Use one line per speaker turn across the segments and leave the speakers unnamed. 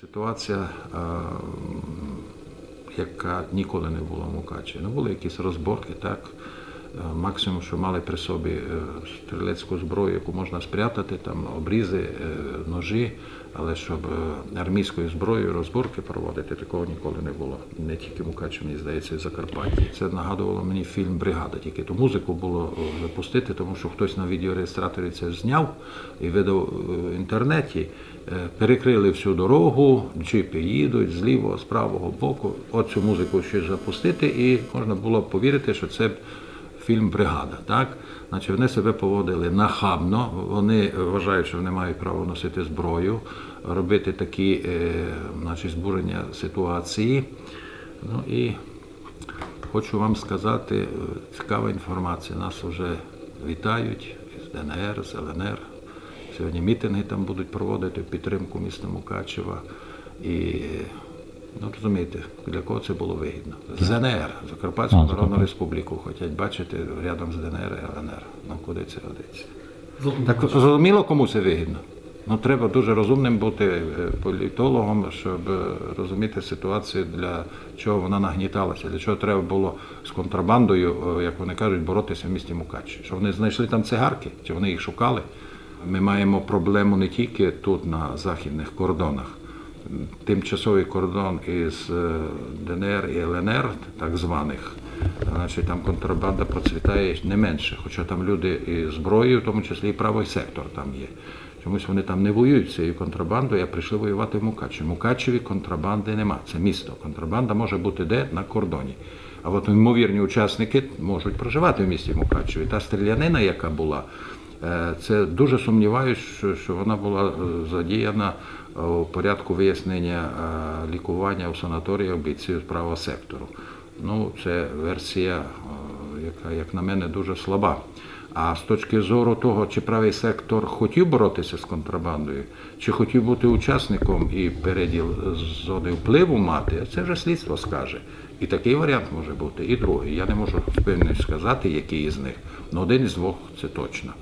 Ситуація, е, яка ніколи не була в Мукачеві. Ну, були якісь розборки, так. Е, Максимум, що мали при собі е, стрілецьку зброю, яку можна спрятати, там обрізи, е, ножі, але щоб армійською зброєю розборки проводити, такого ніколи не було. Не тільки в Мукачеві, мені здається, і Закарпатті. Це нагадувало мені фільм Бригада. Тільки ту музику було запустити, тому що хтось на відеореєстраторі це зняв і видав в інтернеті. Перекрили всю дорогу, джипи їдуть з лівого, з правого боку. Оцю музику ще запустити, і можна було повірити, що це фільм Бригада. Так? Значить, вони себе поводили нахабно, вони вважають, що вони мають право носити зброю, робити такі е, значить, збурення ситуації. Ну і хочу вам сказати, е, цікава інформація. Нас вже вітають з ДНР, з ЛНР. Сьогодні мітинги там будуть проводити в підтримку міста Мукачева. І ну, розумієте, для кого це було вигідно. З ЗНР, Закарпатську
А,
Народну. Республіку хочуть бачити рядом з ДНР і ЛНР. Ну куди це годиться? Так зрозуміло, кому це вигідно. Ну, треба дуже розумним бути е, політологом, щоб е, розуміти ситуацію, для чого вона нагніталася, для чого треба було з контрабандою, е, як вони кажуть, боротися в місті Мукачі. Що вони знайшли там цигарки, чи вони їх шукали. Ми маємо проблему не тільки тут, на західних кордонах. Тимчасовий кордон із е, ДНР і ЛНР, так званих, значить там контрабанда процвітає не менше, хоча там люди і зброєю, в тому числі і правий сектор там є. Чомусь вони там не воюють цією контрабандою, а прийшли воювати в Мукачеві. Мукачеві контрабанди нема. Це місто. Контрабанда може бути де? На кордоні. А от ймовірні учасники можуть проживати в місті Мукачеві. Та стрілянина, яка була, це дуже сумніваюся, що, вона була е, задіяна е, у порядку вияснення е, лікування у санаторіях бійців з правого сектору. Ну, це версія, е, яка, як на мене, дуже слаба. А з точки зору того, чи правий сектор хотів боротися з контрабандою, чи хотів бути учасником і переділ зони впливу мати, це вже слідство скаже. І такий варіант може бути, і другий. Я не можу певністю сказати, який із них. але один із двох це точно.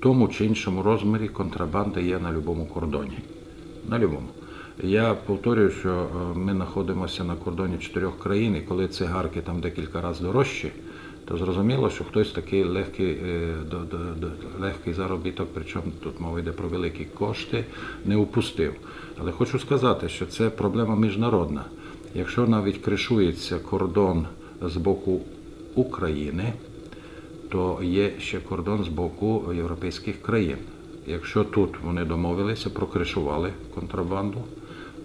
Тому чи іншому розмірі контрабанда є на будь-якому кордоні. На будь-якому. Я повторюю, що е, ми знаходимося на кордоні чотирьох країн, і коли цигарки там декілька разів дорожчі, то зрозуміло, що хтось такий легкий, е, легкий заробіток, причому тут мова йде про великі кошти, не упустив. Але хочу сказати, що це проблема міжнародна. Якщо навіть кришується кордон з боку України, то є ще кордон з боку європейських країн. Якщо тут вони домовилися, прокришували контрабанду,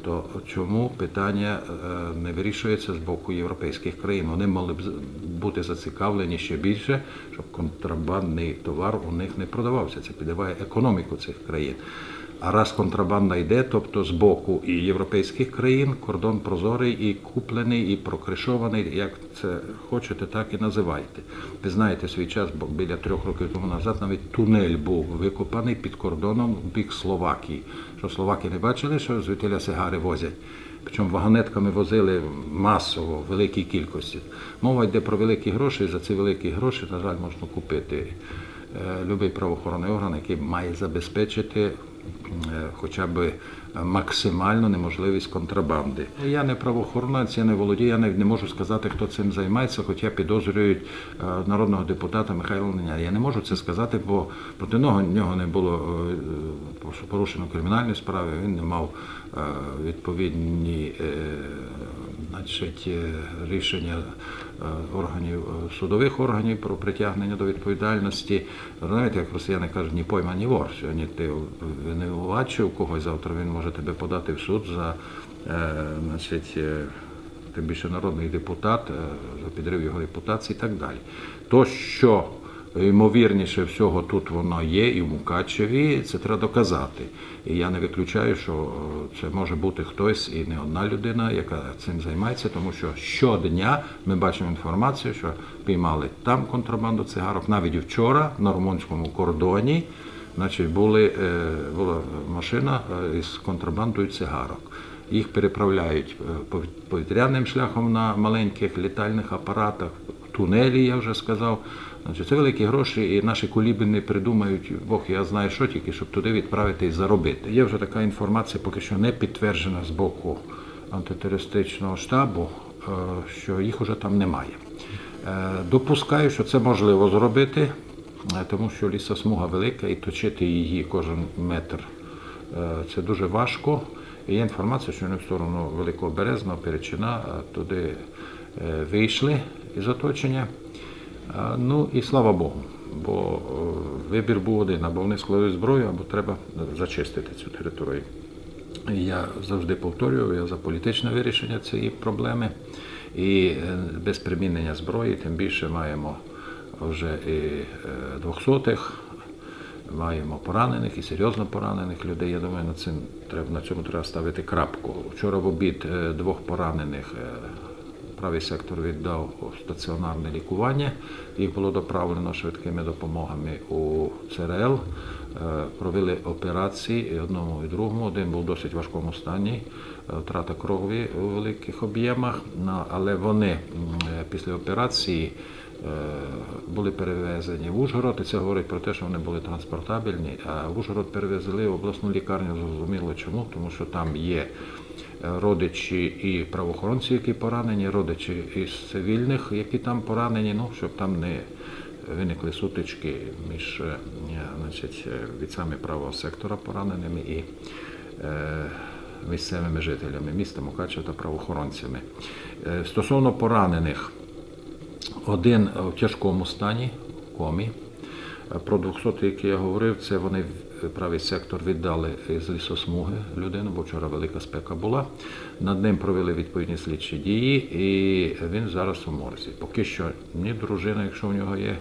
то чому питання е, не вирішується з боку європейських країн? Вони мали б бути зацікавлені ще більше, щоб контрабандний товар у них не продавався. Це підриває економіку цих країн. А раз контрабанда йде, тобто з боку і європейських країн кордон прозорий і куплений, і прокришований, як це хочете, так і називайте. Ви знаєте свій час, бо біля трьох років тому назад навіть тунель був викопаний під кордоном в бік Словакії. Що словаки не бачили, що звідтіля сигари возять. Причому вагонетками возили масово, в великій кількості. Мова йде про великі гроші, і за ці великі гроші, на жаль, можна купити е, любий правоохоронний орган, який має забезпечити хоча б максимальну неможливість контрабанди. Я не правоохоронець, я не володію, я навіть не можу сказати, хто цим займається, хоча підозрюють е, народного депутата Михайла Леня. Я не можу це сказати, бо проти нього не було е, порушено кримінальні справи, він не мав е, відповідні е, значить, е, рішення е, органів е, судових органів про притягнення до відповідальності. Знаєте, як росіяни кажуть, ні пойма, ні вор. Сьогодні ти винувачив когось, завтра він може тебе подати в суд за е, значить, е, тим більше народний депутат, е, за підрив його репутації і так далі. То, що ймовірніше всього тут воно є і в Мукачеві, це треба доказати. І я не виключаю, що е, це може бути хтось і не одна людина, яка цим займається, тому що щодня ми бачимо інформацію, що піймали там контрабанду цигарок, навіть вчора на румунському кордоні. Значить, були, е, була машина е, із контрабандою цигарок. Їх переправляють повітряним шляхом на маленьких літальних апаратах, тунелі, я вже сказав, Значить, це великі гроші, і наші куліби не придумають, Бог я знаю, що тільки, щоб туди відправити і заробити. Є вже така інформація, поки що не підтверджена з боку антитерористичного штабу, е, що їх уже там немає. Е, Допускаю, що це можливо зробити, е, тому що лісосмуга велика і точити її кожен метр це дуже важко. І є інформація, що вони в сторону Великого Березного, Перечина, туди вийшли із оточення. Ну і слава Богу, бо е, вибір був один, або вони складуть зброю, або треба зачистити цю територію. Я завжди повторюю, я за політичне вирішення цієї проблеми. І е, без примінення зброї, тим більше маємо вже і е, двохсотих, маємо поранених і серйозно поранених людей. Я думаю, на цим треба на цьому треба ставити крапку. Вчора в обід двох поранених правий сектор віддав стаціонарне лікування. Їх було доправлено швидкими допомогами у ЦРЛ. Е, Провели операції і одному і другому. Один був в досить важкому стані, е, втрата крові у великих об'ємах. Ну, Але вони е, після операції були перевезені в Ужгород, і це говорить про те, що вони були транспортабельні. А в Ужгород перевезли в обласну лікарню, зрозуміло чому, тому що там є е, родичі і правоохоронці, які поранені, родичі із цивільних, які там поранені, ну, щоб там не виникли сутички між е, значить, е, бійцями правого сектора пораненими і е, місцевими жителями міста Мукачева та правоохоронцями. Е, Стосовно поранених, один в тяжкому стані, комі. Е, Про 200, які я говорив, це вони правий сектор віддали з лісосмуги людину, бо вчора велика спека була. Над ним провели відповідні слідчі дії, і він зараз у морзі. Поки що ні дружина, якщо у нього є,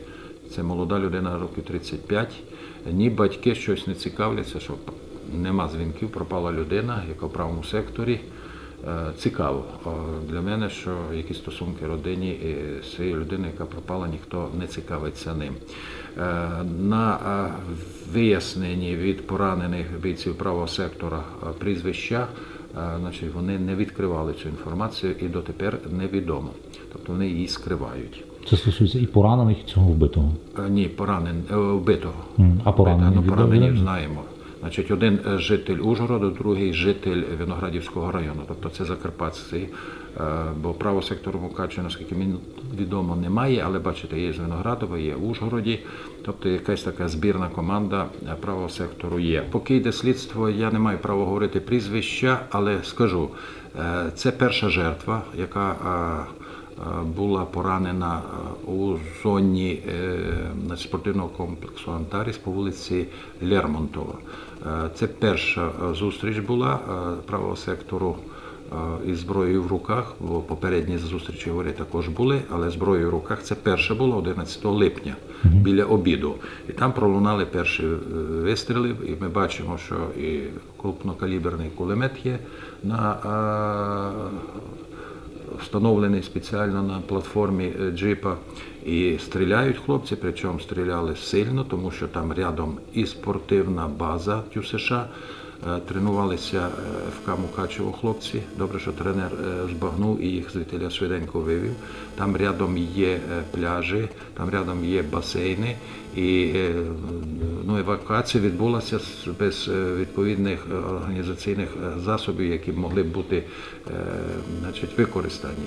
це молода людина років 35, ні батьки щось не цікавляться, що нема дзвінків, пропала людина, яка в правому секторі. Е, Цікаво Е, для мене, що які стосунки родині і з цією людиною, яка пропала, ніхто не цікавиться ним. Е, На виясненні від поранених бійців правого сектора прізвища, значить, вони не відкривали цю інформацію і дотепер невідомо. Тобто вони її скривають.
Це стосується і поранених, і цього вбитого.
Ні, поранен, вбитого.
А поранені
Вбитого, ну, поранені знаємо. Значить, один е, житель Ужгорода, другий житель Виноградівського району. Тобто це Закарпатський, е, бо право сектору Мукачева, наскільки мені відомо, немає, але бачите, є з Виноградова, є в Ужгороді. Тобто якась така збірна команда е, правого сектору є. Поки йде слідство, я не маю права говорити прізвища, але скажу, це перша жертва, яка була поранена е, у зоні е, спортивного комплексу Антаріс по вулиці Лермонтова. Е, Це перша е, зустріч була е, правого сектору е, із зброєю в руках, бо попередні зустрічі говорять також були, але зброєю в руках це перша була 11 липня біля обіду. І там пролунали перші е, вистріли, і ми бачимо, що і крупнокаліберний кулемет є на е, встановлений спеціально на платформі е, джипа. І стріляють хлопці, причому стріляли сильно, тому що там рядом і спортивна база ТЮСШ. Е, Тренувалися е, в Камукачево хлопці. Добре, що тренер е, збагнув і їх звідтиля швиденько вивів. Там рядом є пляжі, там рядом є басейни. І ну, евакуація відбулася без відповідних організаційних засобів, які могли бути значить, використані.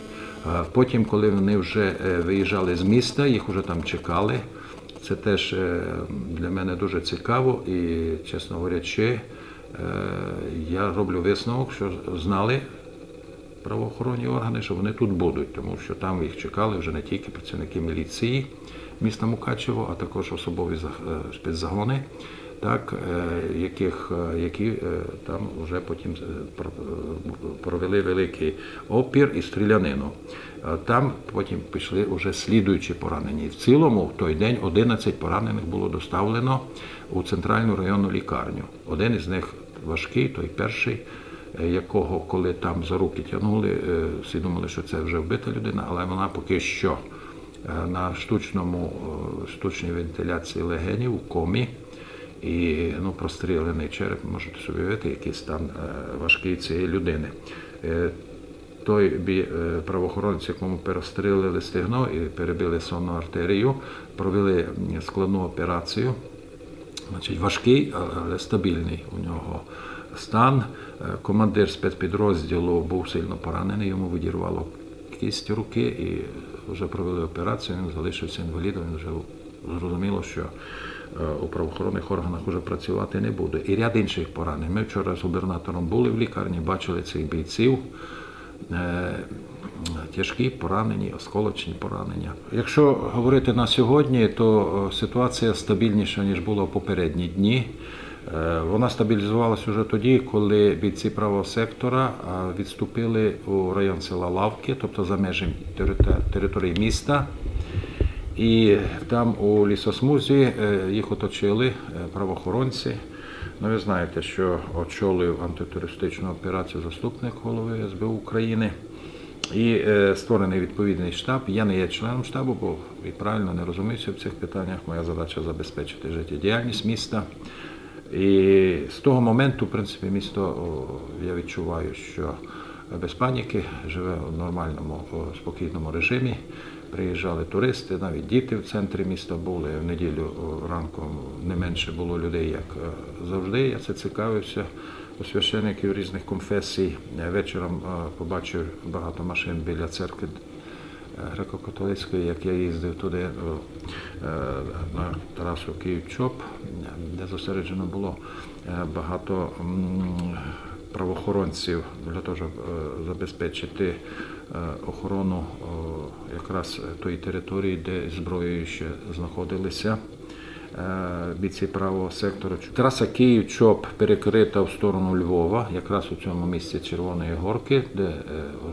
Потім, коли вони вже виїжджали з міста, їх вже там чекали. Це теж для мене дуже цікаво і, чесно говорячи, я роблю висновок, що знали правоохоронні органи, що вони тут будуть, тому що там їх чекали вже не тільки працівники міліції міста Мукачево, а також особові е, спецзагони, так, е, яких, е, які е, там вже потім е, про- е, провели великий опір і стрілянину. Е, Там потім пішли вже слідуючі поранені. В цілому в той день 11 поранених було доставлено у центральну районну лікарню. Один із них важкий, той перший е, якого, коли там за руки тягнули, е, всі думали, що це вже вбита людина, але вона поки що е, на штучному, штучній вентиляції легенів у комі. І ну, прострілений череп, можете собі уявити, який стан важкий цієї людини. Той бі- правоохоронець, якому перестрілили стегно і перебили сонну артерію, провели складну операцію. Значить, важкий, але стабільний у нього стан. Е, Командир спецпідрозділу був сильно поранений, йому відірвало кість руки і вже провели операцію, він залишився інвалідом, він вже зрозуміло, що е, у правоохоронних органах вже працювати не буде. І ряд інших поранень. Ми вчора з губернатором були в лікарні, бачили цих бійців. Тяжкі поранені, осколочні поранення. Якщо говорити на сьогодні, то е, ситуація стабільніша ніж була в попередні дні. Е, Вона стабілізувалася вже тоді, коли бійці правого сектора е, відступили у район села Лавки, тобто за межі території міста. І там у лісосмузі їх оточили правоохоронці. Ну, ви знаєте, що очолив антитерористичну операцію заступник голови СБУ України. І е, створений відповідний штаб. Я не є членом штабу, бо і правильно не розуміюся в цих питаннях. Моя задача забезпечити життєдіяльність міста. І з того моменту, в принципі, місто я відчуваю, що без паніки живе в нормальному, спокійному режимі. Приїжджали туристи, навіть діти в центрі міста були. В неділю о, ранком не менше було людей, як е, завжди. Я це цікавився священиків різних конфесій. Е, Вечором е, побачив багато машин біля церкви е, греко-католицької, як я їздив туди на трасу Київ-Чоп, де зосереджено було багато правоохоронців для того, щоб забезпечити охорону якраз тої території, де зброєю ще знаходилися бійці правого сектору. Траса Київ-Чоп перекрита в сторону Львова, якраз у цьому місці Червоної горки, де е,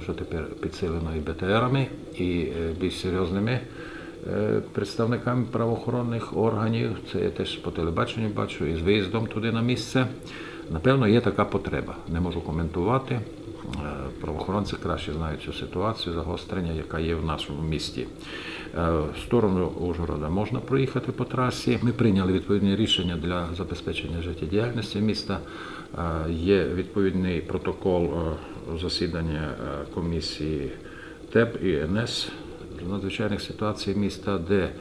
вже тепер підсилено і БТРами, і е, більш серйозними е, представниками правоохоронних органів. Це я теж по телебаченню бачу, і з виїздом туди на місце. Напевно, є така потреба. Не можу коментувати. Е, Правоохоронці краще знають цю ситуацію, загострення, яка є в нашому місті. Е, В сторону Ужгорода можна проїхати по трасі. Ми прийняли відповідні рішення для забезпечення життєдіяльності міста. Е, Є відповідний протокол засідання комісії ТЕП і НС з надзвичайних ситуацій міста, де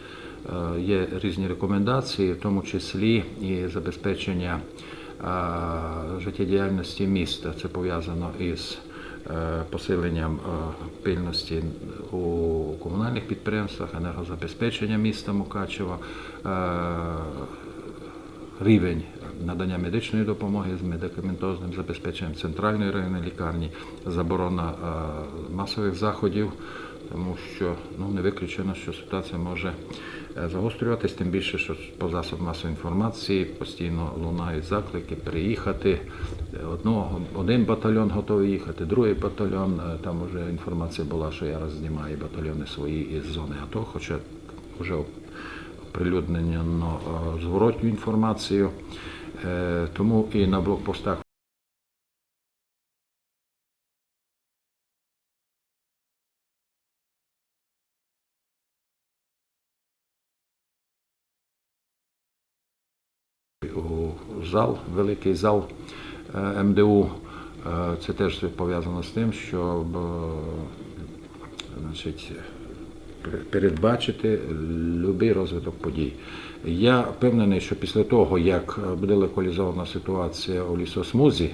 є різні рекомендації, в тому числі і забезпечення життєдіяльності міста. Це пов'язано із е, посиленням е, пильності у комунальних підприємствах, енергозабезпечення міста Мукачева, е, рівень надання медичної допомоги з медикаментозним забезпеченням центральної районної лікарні, заборона масових заходів, тому що ну, не виключено, що ситуація може загострюватись, тим більше, що по засобам масової інформації постійно лунають заклики приїхати. Е, Одного, один батальйон готовий їхати, другий батальйон. е, Там вже інформація була, що я знімаю батальйони свої із зони АТО, хоча вже оприлюднено е, зворотню інформацію. Е, Тому і на блокпостах зал, великий зал е, МДУ. Е, Це теж пов'язано з тим, щоб е, значить, передбачити будь-який розвиток подій. Я впевнений, що після того, як буде локалізована ситуація у лісосмузі,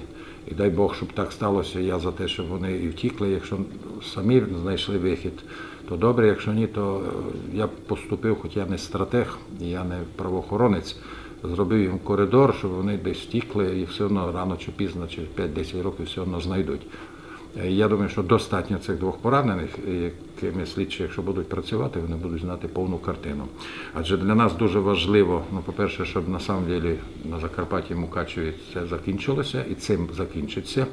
і дай Бог, щоб так сталося, я за те, щоб вони і втікли. Якщо самі знайшли вихід, то добре, якщо ні, то я поступив, хоч я не стратег, я не правоохоронець, зробив їм коридор, щоб вони десь втікли і все одно рано чи пізно, через 5-10 років все одно знайдуть. Е, Я думаю, що достатньо цих двох поранених, якими слідчі, якщо будуть працювати, вони будуть знати повну картину. Адже для нас дуже важливо, ну, по-перше, щоб на самом деле на Закарпатті Мукачеві це закінчилося і цим закінчиться.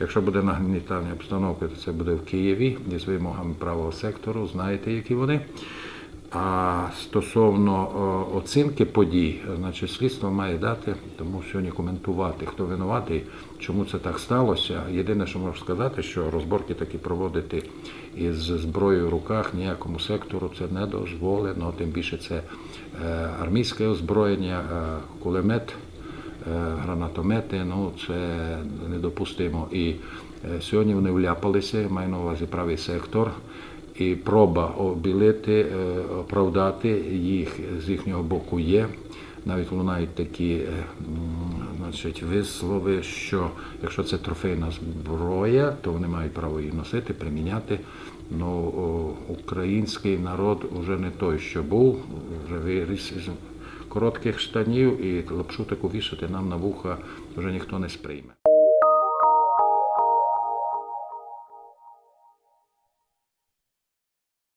Якщо буде нагнітання обстановки, то це буде в Києві із вимогами правого сектору, знаєте, які вони. А стосовно оцінки подій, значить, слідство має дати, тому сьогодні коментувати, хто винуватий, чому це так сталося. Єдине, що можу сказати, що розборки такі проводити із зброєю в руках ніякому сектору це не дозволено. Тим більше це е, армійське озброєння, е, кулемет гранатомети. Ну це недопустимо. І е, сьогодні вони вляпалися, маю на увазі правий сектор. І проба обілити, е, оправдати їх з їхнього боку є. Навіть лунають такі е, значить, вислови, що якщо це трофейна зброя, то вони мають право її носити, приміняти. Ну, український народ вже не той, що був, вже виріс із коротких штанів і лапшу таку вішати нам на вуха вже ніхто не сприйме.